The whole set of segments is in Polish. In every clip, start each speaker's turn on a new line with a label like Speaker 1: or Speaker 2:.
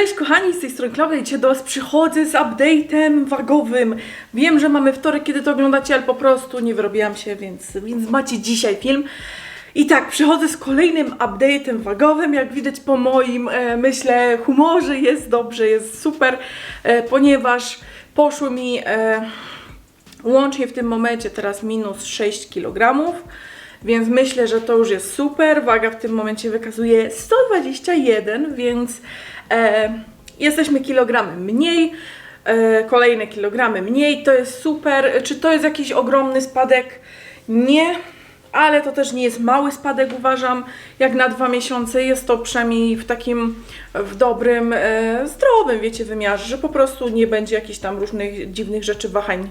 Speaker 1: Cześć kochani, z tej strony Klaudia, dzisiaj do Was przychodzę z update'em wagowym. Wiem, że mamy wtorek, kiedy to oglądacie, ale po prostu nie wyrobiłam się, więc, więc macie dzisiaj film. I tak, przychodzę z kolejnym update'em wagowym, jak widać po moim, e, myślę, humorze jest dobrze, jest super, e, ponieważ poszło mi e, łącznie w tym momencie teraz minus 6 kg. Więc myślę, że to już jest super. Waga w tym momencie wykazuje 121, więc e, jesteśmy kilogramy mniej. E, kolejne kilogramy mniej, to jest super. Czy to jest jakiś ogromny spadek? Nie, ale to też nie jest mały spadek, uważam. Jak na dwa miesiące jest to przynajmniej w takim w dobrym, e, zdrowym, wiecie, wymiarze, że po prostu nie będzie jakichś tam różnych dziwnych rzeczy, wahań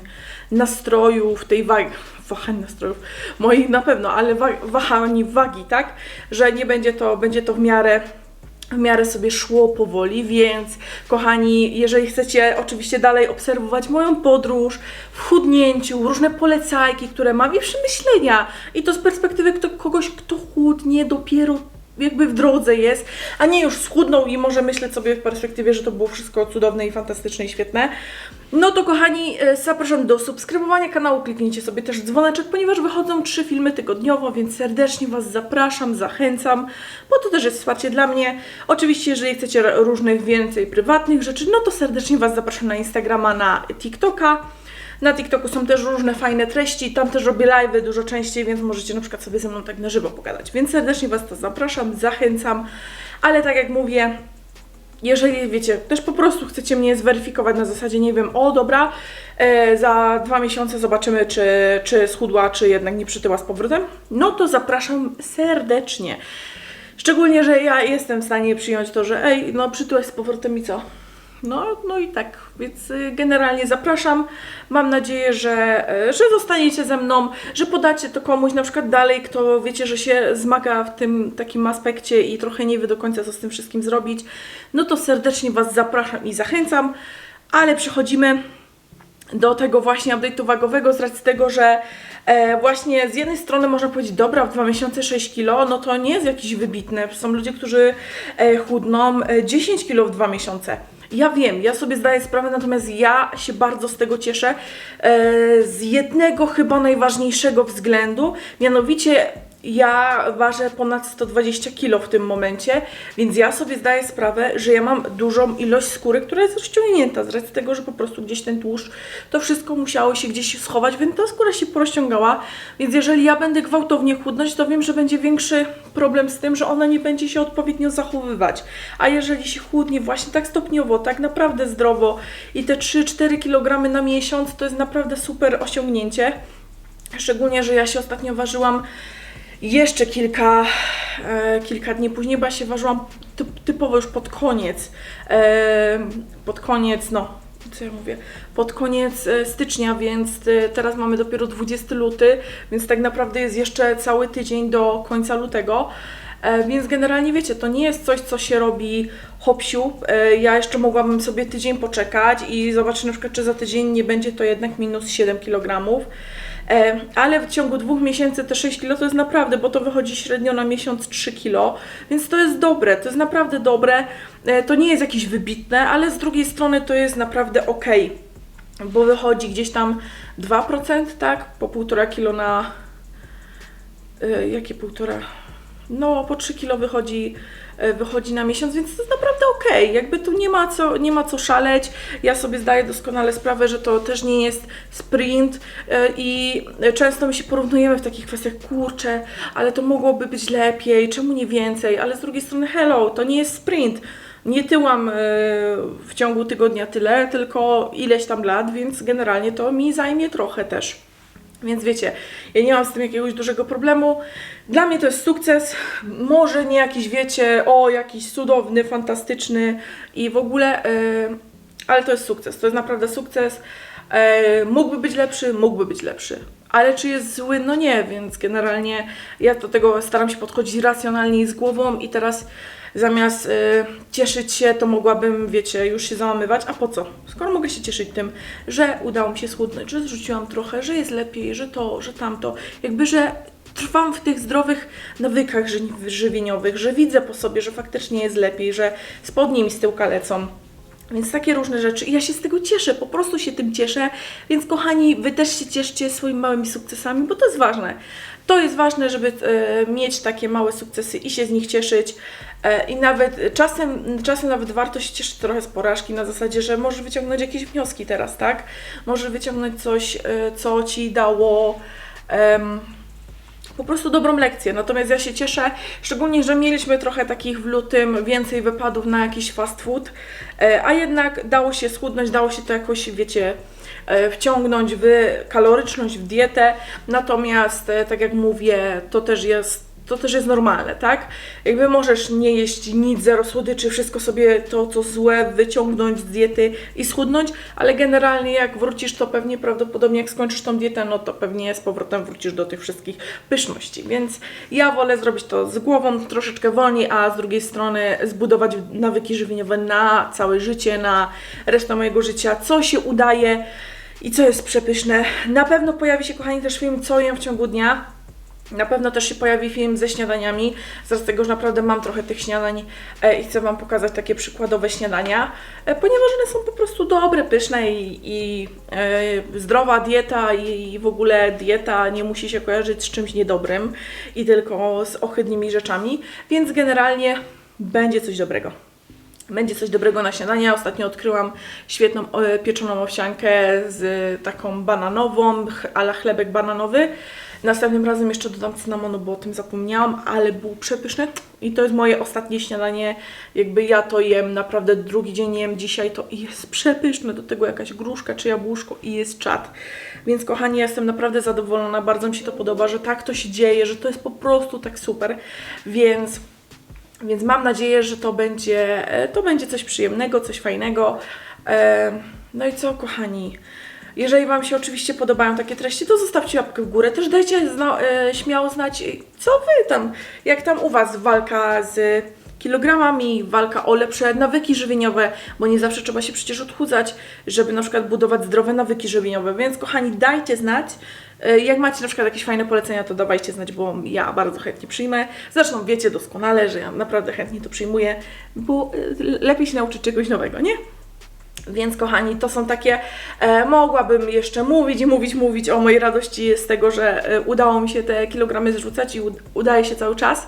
Speaker 1: nastrojów, tej wagi, wahań nastrojów, moich na pewno, ale wa- wahań wagi, tak? Że nie będzie to, będzie to w miarę w miarę sobie szło powoli, więc kochani, jeżeli chcecie oczywiście dalej obserwować moją podróż w chudnięciu, różne polecajki, które mam i przemyślenia i to z perspektywy kto, kogoś, kto chudnie dopiero jakby w drodze jest, a nie już schudnął i może myśleć sobie w perspektywie, że to było wszystko cudowne i fantastyczne i świetne. No to kochani, e, zapraszam do subskrybowania kanału, kliknijcie sobie też dzwoneczek, ponieważ wychodzą trzy filmy tygodniowo, więc serdecznie Was zapraszam, zachęcam, bo to też jest wsparcie dla mnie. Oczywiście, jeżeli chcecie różnych więcej prywatnych rzeczy, no to serdecznie Was zapraszam na Instagrama, na TikToka. Na TikToku są też różne fajne treści, tam też robię live'y dużo częściej, więc możecie na przykład sobie ze mną tak na żywo pogadać. Więc serdecznie Was to zapraszam, zachęcam, ale tak jak mówię, jeżeli wiecie, też po prostu chcecie mnie zweryfikować na zasadzie, nie wiem, o dobra, e, za dwa miesiące zobaczymy, czy, czy schudła, czy jednak nie przytyła z powrotem, no to zapraszam serdecznie. Szczególnie, że ja jestem w stanie przyjąć to, że ej, no przytyłaś z powrotem i co? No, no i tak, więc y, generalnie zapraszam. Mam nadzieję, że, y, że zostaniecie ze mną, że podacie to komuś na przykład dalej, kto wiecie, że się zmaga w tym takim aspekcie i trochę nie wie do końca, co z tym wszystkim zrobić. No to serdecznie Was zapraszam i zachęcam, ale przechodzimy do tego właśnie update'u wagowego z racji tego, że e, właśnie z jednej strony można powiedzieć, dobra, w dwa miesiące 6 kilo, no to nie jest jakiś wybitne. Są ludzie, którzy e, chudną e, 10 kilo w dwa miesiące. Ja wiem, ja sobie zdaję sprawę, natomiast ja się bardzo z tego cieszę e, z jednego chyba najważniejszego względu, mianowicie ja ważę ponad 120 kg w tym momencie, więc ja sobie zdaję sprawę, że ja mam dużą ilość skóry, która jest rozciągnięta z racji tego, że po prostu gdzieś ten tłuszcz, to wszystko musiało się gdzieś schować, więc ta skóra się porozciągała, więc jeżeli ja będę gwałtownie chudnąć, to wiem, że będzie większy problem z tym, że ona nie będzie się odpowiednio zachowywać. A jeżeli się chudnie właśnie tak stopniowo, tak naprawdę zdrowo i te 3-4 kg na miesiąc, to jest naprawdę super osiągnięcie. Szczególnie, że ja się ostatnio ważyłam jeszcze kilka, e, kilka dni później, bo ja się ważyłam typ, typowo już pod koniec, e, pod koniec, no, co ja mówię, pod koniec e, stycznia, więc teraz mamy dopiero 20 luty, więc tak naprawdę jest jeszcze cały tydzień do końca lutego. Więc generalnie wiecie, to nie jest coś, co się robi. E, Ja jeszcze mogłabym sobie tydzień poczekać i zobaczyć na przykład, czy za tydzień nie będzie to jednak minus 7 kg. Ale w ciągu dwóch miesięcy te 6 kg to jest naprawdę, bo to wychodzi średnio na miesiąc 3 kg, więc to jest dobre, to jest naprawdę dobre. E, To nie jest jakieś wybitne, ale z drugiej strony to jest naprawdę ok, bo wychodzi gdzieś tam 2%, tak? Po 1,5 kg na. e, Jakie półtora? No, po 3 kilo wychodzi, e, wychodzi na miesiąc, więc to jest naprawdę okej. Jakby tu nie ma, co, nie ma co szaleć. Ja sobie zdaję doskonale sprawę, że to też nie jest sprint e, i często my się porównujemy w takich kwestiach, kurczę, ale to mogłoby być lepiej, czemu nie więcej? Ale z drugiej strony, hello, to nie jest sprint. Nie tyłam e, w ciągu tygodnia tyle, tylko ileś tam lat, więc generalnie to mi zajmie trochę też. Więc wiecie, ja nie mam z tym jakiegoś dużego problemu. Dla mnie to jest sukces. Może nie jakiś, wiecie, o, jakiś cudowny, fantastyczny i w ogóle, yy, ale to jest sukces. To jest naprawdę sukces. Yy, mógłby być lepszy, mógłby być lepszy. Ale czy jest zły? No nie, więc generalnie ja do tego staram się podchodzić racjonalnie i z głową i teraz zamiast y, cieszyć się, to mogłabym, wiecie, już się załamywać. A po co? Skoro mogę się cieszyć tym, że udało mi się schudnąć, że zrzuciłam trochę, że jest lepiej, że to, że tamto. Jakby, że trwam w tych zdrowych nawykach ży- żywieniowych, że widzę po sobie, że faktycznie jest lepiej, że spodnie mi z tyłka lecą. Więc takie różne rzeczy. I ja się z tego cieszę, po prostu się tym cieszę. Więc kochani, wy też się cieszcie swoimi małymi sukcesami, bo to jest ważne. To jest ważne, żeby e, mieć takie małe sukcesy i się z nich cieszyć. E, I nawet czasem, czasem nawet warto się cieszyć trochę z porażki na zasadzie, że możesz wyciągnąć jakieś wnioski teraz, tak? Możesz wyciągnąć coś, e, co ci dało. Po prostu dobrą lekcję. Natomiast ja się cieszę, szczególnie, że mieliśmy trochę takich w lutym więcej wypadów na jakiś fast food, e, a jednak dało się schudnąć, dało się to jakoś, wiecie, e, wciągnąć w kaloryczność, w dietę. Natomiast, e, tak jak mówię, to też jest. To też jest normalne, tak? Jakby możesz nie jeść nic, zero słodyczy, wszystko sobie to, co złe, wyciągnąć z diety i schudnąć, ale generalnie jak wrócisz, to pewnie prawdopodobnie jak skończysz tą dietę, no to pewnie z powrotem wrócisz do tych wszystkich pyszności. Więc ja wolę zrobić to z głową troszeczkę wolniej, a z drugiej strony zbudować nawyki żywieniowe na całe życie, na resztę mojego życia, co się udaje i co jest przepyszne. Na pewno pojawi się, kochani, też film, co jem w ciągu dnia. Na pewno też się pojawi film ze śniadaniami, z tego, że naprawdę mam trochę tych śniadań e, i chcę Wam pokazać takie przykładowe śniadania, e, ponieważ one są po prostu dobre, pyszne i, i e, zdrowa dieta i, i w ogóle dieta nie musi się kojarzyć z czymś niedobrym i tylko z ohydnymi rzeczami, więc generalnie będzie coś dobrego. Będzie coś dobrego na śniadanie. Ostatnio odkryłam świetną e, pieczoną owsiankę z taką bananową, ala chlebek bananowy. Następnym razem jeszcze dodam cynamonu, bo o tym zapomniałam, ale był przepyszny i to jest moje ostatnie śniadanie. Jakby ja to jem, naprawdę drugi dzień jem dzisiaj to i jest przepyszne. Do tego jakaś gruszka czy jabłuszko i jest czad. Więc kochani, ja jestem naprawdę zadowolona, bardzo mi się to podoba, że tak to się dzieje, że to jest po prostu tak super. Więc więc mam nadzieję, że to będzie, e, to będzie coś przyjemnego, coś fajnego. E, No i co, kochani? Jeżeli Wam się oczywiście podobają takie treści, to zostawcie łapkę w górę. Też dajcie zna, e, śmiało znać, co Wy tam, jak tam u Was walka z kilogramami, walka o lepsze nawyki żywieniowe, bo nie zawsze trzeba się przecież odchudzać, żeby na przykład budować zdrowe nawyki żywieniowe. Więc kochani, dajcie znać. E, Jak macie na przykład jakieś fajne polecenia, to dawajcie znać, bo ja bardzo chętnie przyjmę. Zresztą wiecie doskonale, że ja naprawdę chętnie to przyjmuję, bo e, lepiej się nauczyć czegoś nowego, nie? Więc kochani, to są takie, e, mogłabym jeszcze mówić i mówić, mówić o mojej radości z tego, że e, udało mi się te kilogramy zrzucać i ud- udaje się cały czas.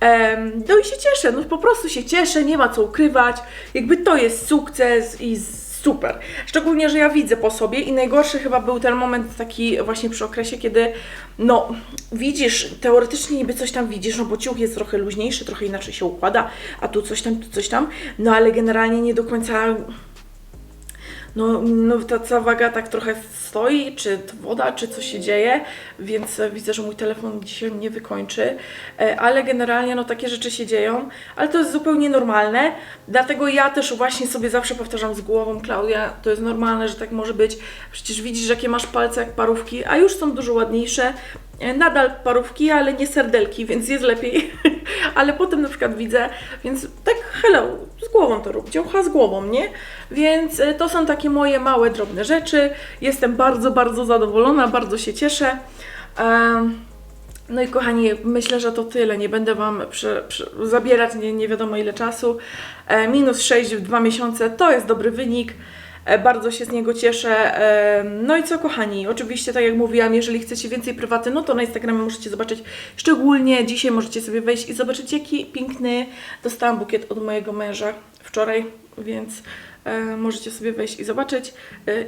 Speaker 1: Em, no i się cieszę, no po prostu się cieszę, nie ma co ukrywać, jakby to jest sukces i super. Szczególnie, że ja widzę po sobie i najgorszy chyba był ten moment taki właśnie przy okresie, kiedy no widzisz, teoretycznie niby coś tam widzisz, no bo ciuch jest trochę luźniejszy, trochę inaczej się układa, a tu coś tam, tu coś tam, no ale generalnie nie do końca no, no ta cała waga tak trochę stoi, czy to woda, czy coś się dzieje, więc widzę, że mój telefon dzisiaj nie wykończy, E, ale generalnie no takie rzeczy się dzieją, ale to jest zupełnie normalne, dlatego ja też właśnie sobie zawsze powtarzam z głową, Klaudia, to jest normalne, że tak może być, przecież widzisz, jakie masz palce jak parówki, a już są dużo ładniejsze, E, nadal parówki, ale nie serdelki, więc jest lepiej, ale potem na przykład widzę, więc tak hello, z głową to rób, działka z głową, nie? Więc e, to są takie moje małe, drobne rzeczy. Jestem bardzo, bardzo zadowolona, bardzo się cieszę. No i kochani, myślę, że to tyle. Nie będę Wam prze, prze, zabierać nie, nie wiadomo ile czasu. E, minus 6 w dwa miesiące to jest dobry wynik. E, Bardzo się z niego cieszę. E, No i co, kochani? Oczywiście, tak jak mówiłam, jeżeli chcecie więcej prywaty, no to na Instagramie możecie zobaczyć. Szczególnie dzisiaj możecie sobie wejść i zobaczyć, jaki piękny dostałam bukiet od mojego męża wczoraj, więc e, możecie sobie wejść i zobaczyć.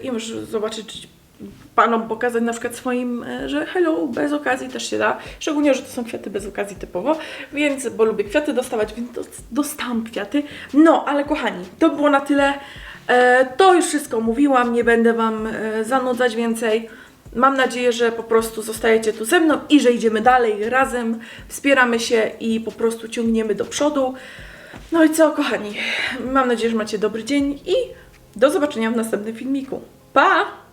Speaker 1: I może zobaczyć panom pokazać na przykład swoim, że hello, bez okazji też się da. Szczególnie, że to są kwiaty bez okazji typowo, więc, bo lubię kwiaty dostawać, więc dos- dostałam kwiaty. No, ale kochani, to było na tyle. E, to już wszystko mówiłam, nie będę Wam e, zanudzać więcej. Mam nadzieję, że po prostu zostajecie tu ze mną i że idziemy dalej razem, wspieramy się i po prostu ciągniemy do przodu. No i co, kochani? Mam nadzieję, że macie dobry dzień i do zobaczenia w następnym filmiku. Pa!